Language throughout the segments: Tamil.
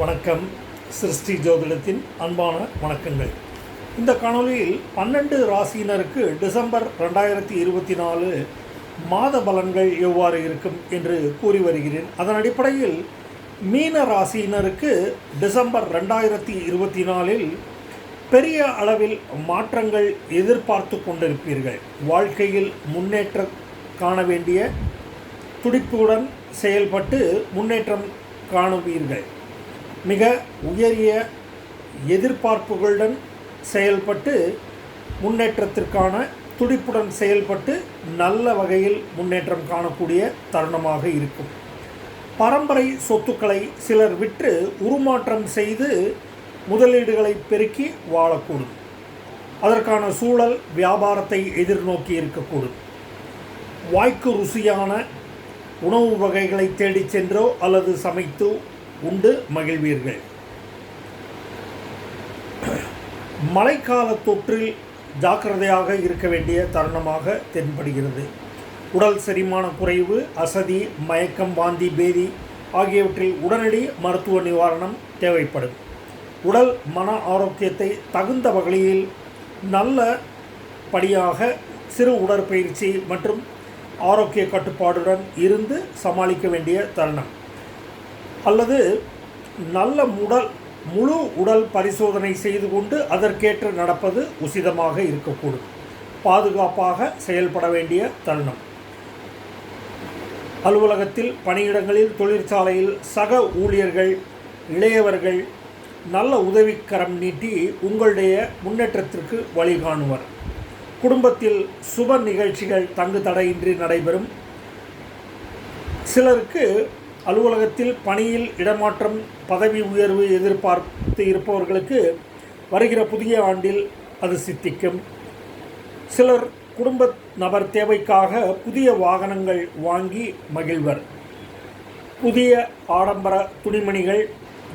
வணக்கம். சிருஷ்டி ஜோதிடத்தின் அன்பான வணக்கங்கள். இந்த காணொளியில் பன்னெண்டு ராசியினருக்கு டிசம்பர் ரெண்டாயிரத்தி இருபத்தி நாலு மாத பலன்கள் எவ்வாறு இருக்கும் என்று கூறி வருகிறேன். அதன் அடிப்படையில் மீன ராசியினருக்கு டிசம்பர் ரெண்டாயிரத்தி இருபத்தி நாலில் பெரிய அளவில் மாற்றங்கள் எதிர்பார்த்து கொண்டிருப்பீர்கள். வாழ்க்கையில் முன்னேற்றம் காண வேண்டிய துடிப்புடன் செயல்பட்டு முன்னேற்றம் காணுவீர்கள். மிக உயரிய எதிர்பார்ப்புகளுடன் செயல்பட்டு முன்னேற்றத்திற்கான துடிப்புடன் செயல்பட்டு நல்ல வகையில் முன்னேற்றம் காணக்கூடிய தருணமாக இருக்கும். பரம்பரை சொத்துக்களை சிலர் விற்று உருமாற்றம் செய்து முதலீடுகளை பெருக்கி வாழக்கூடும். அதற்கான சூழல் வியாபாரத்தை எதிர்நோக்கி இருக்கக்கூடும். வாய்க்கு ருசியான உணவு வகைகளை தேடிச் சென்றோ அல்லது சமைத்து உண்டு மகிழ்வீர்கள். மழைக்கால தொற்றில் ஜாக்கிரதையாக இருக்க வேண்டிய தருணமாக தென்படுகிறது. உடல் செரிமான குறைவு அசதி மயக்கம் வாந்தி பேதி ஆகியவற்றில் உடனடி மருத்துவ நிவாரணம் தேவைப்படும். உடல் மன ஆரோக்கியத்தை தகுந்த வகையில் நல்ல படியாக சிறு உடற்பயிற்சி மற்றும் ஆரோக்கிய கட்டுப்பாடுடன் இருந்து சமாளிக்க வேண்டிய தருணம். அல்லது நல்ல உடல் முழு உடல் பரிசோதனை செய்து கொண்டு அதற்கேற்று நடப்பது உசிதமாக இருக்கக்கூடும். பாதுகாப்பாக செயல்பட வேண்டிய தருணம். அலுவலகத்தில் பணியிடங்களில் தொழிற்சாலையில் சக ஊழியர்கள் இளையவர்கள் நல்ல உதவிக்கரம் நீட்டி உங்களுடைய முன்னேற்றத்திற்கு வழிகாணுவர் குடும்பத்தில் சுப நிகழ்ச்சிகள் தங்கு தடையின்றி நடைபெறும். சிலருக்கு அலுவலகத்தில் பணியில் இடமாற்றம் பதவி உயர்வு எதிர்பார்த்து இருப்பவர்களுக்கு வருகிற புதிய ஆண்டில் அது சித்திக்கும். சிலர் குடும்ப நபர் தேவைக்காக புதிய வாகனங்கள் வாங்கி மகிழ்வர். புதிய ஆடம்பர துணிமணிகள்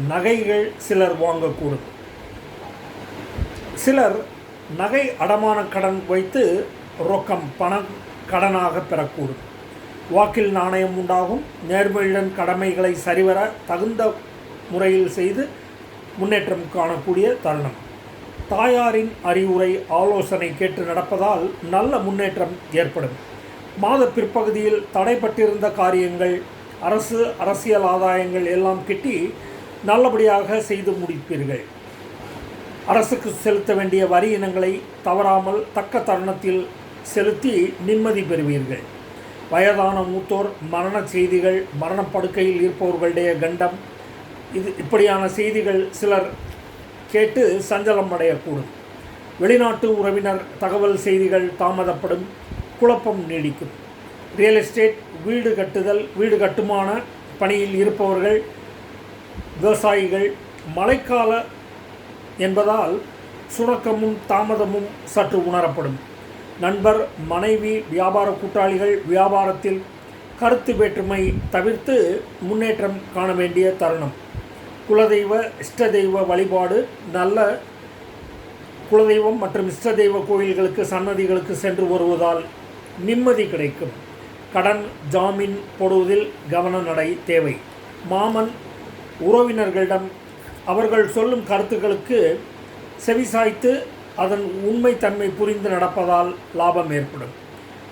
நகைகள் சிலர் வாங்கக்கூடும். சிலர் நகை அடமான கடன் வைத்து ரொக்கம் பணம் கடனாக பெறக்கூடும். வாக்கில் நாணயம் உண்டாகும். நேர்மையுடன் கடமைகளை சரிவர தகுந்த முறையில் செய்து முன்னேற்றம் காணக்கூடிய தருணம். தாயாரின் அறிவுரை ஆலோசனை கேட்டு நடப்பதால் நல்ல முன்னேற்றம் ஏற்படும். மாத பிற்பகுதியில் தடைப்பட்டிருந்த காரியங்கள் அரசு அரசியல் ஆதாயங்கள் எல்லாம் கிட்டி நல்லபடியாக செய்து முடிப்பீர்கள். அரசுக்கு செலுத்த வேண்டிய வரி இனங்களை தவறாமல் தக்க தருணத்தில் செலுத்தி நிம்மதி பெறுவீர்கள். வயதான மூத்தோர் மரண செய்திகள் மரணப்படுக்கையில் இருப்பவர்களுடைய கண்டம். இது இப்படியான செய்திகள் சிலர் கேட்டு சஞ்சலம் அடையக்கூடும். வெளிநாட்டு உறவினர் தகவல் செய்திகள் தாமதப்படும் குழப்பம் நீடிக்கும். ரியல் எஸ்டேட் வீடு கட்டுதல் வீடு கட்டுமான பணியில் இருப்பவர்கள் விவசாயிகள் மழைக்கால என்பதால் சுணக்கமும் தாமதமும் சற்று உணரப்படும். நண்பர் மனைவி வியாபார கூட்டாளிகள் வியாபாரத்தில் கருத்து வேற்றுமை தவிர்த்து முன்னேற்றம் காண வேண்டிய தருணம். குலதெய்வ இஷ்ட தெய்வ வழிபாடு நல்ல குலதெய்வம் மற்றும் இஷ்ட தெய்வ கோயில்களுக்கு சன்னதிகளுக்கு சென்று வருவதால் நிம்மதி கிடைக்கும். கடன் ஜாமீன் போடுவதில் கவன நடை தேவை. மாமன் உறவினர்களிடம் அவர்கள் சொல்லும் கருத்துக்களுக்கு செவிசாய்த்து அதன் உண்மைத்தன்மை புரிந்து நடப்பதால் லாபம் ஏற்படும்.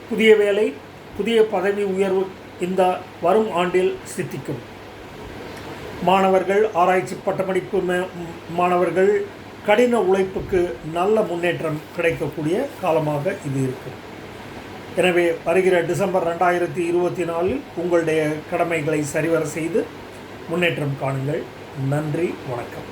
புதிய வேலை புதிய பதவி உயர்வு இந்த வரும் ஆண்டில் சித்திக்கும். மாணவர்கள் ஆராய்ச்சி பட்டமளிப்பு மாணவர்கள் கடின உழைப்புக்கு நல்ல முன்னேற்றம் கிடைக்கக்கூடிய காலமாக இது இருக்கும். எனவே வருகிற டிசம்பர் ரெண்டாயிரத்தி இருபத்தி நாலில் உங்களுடைய கடமைகளை சரிவர செய்து முன்னேற்றம் காணுங்கள். நன்றி வணக்கம்.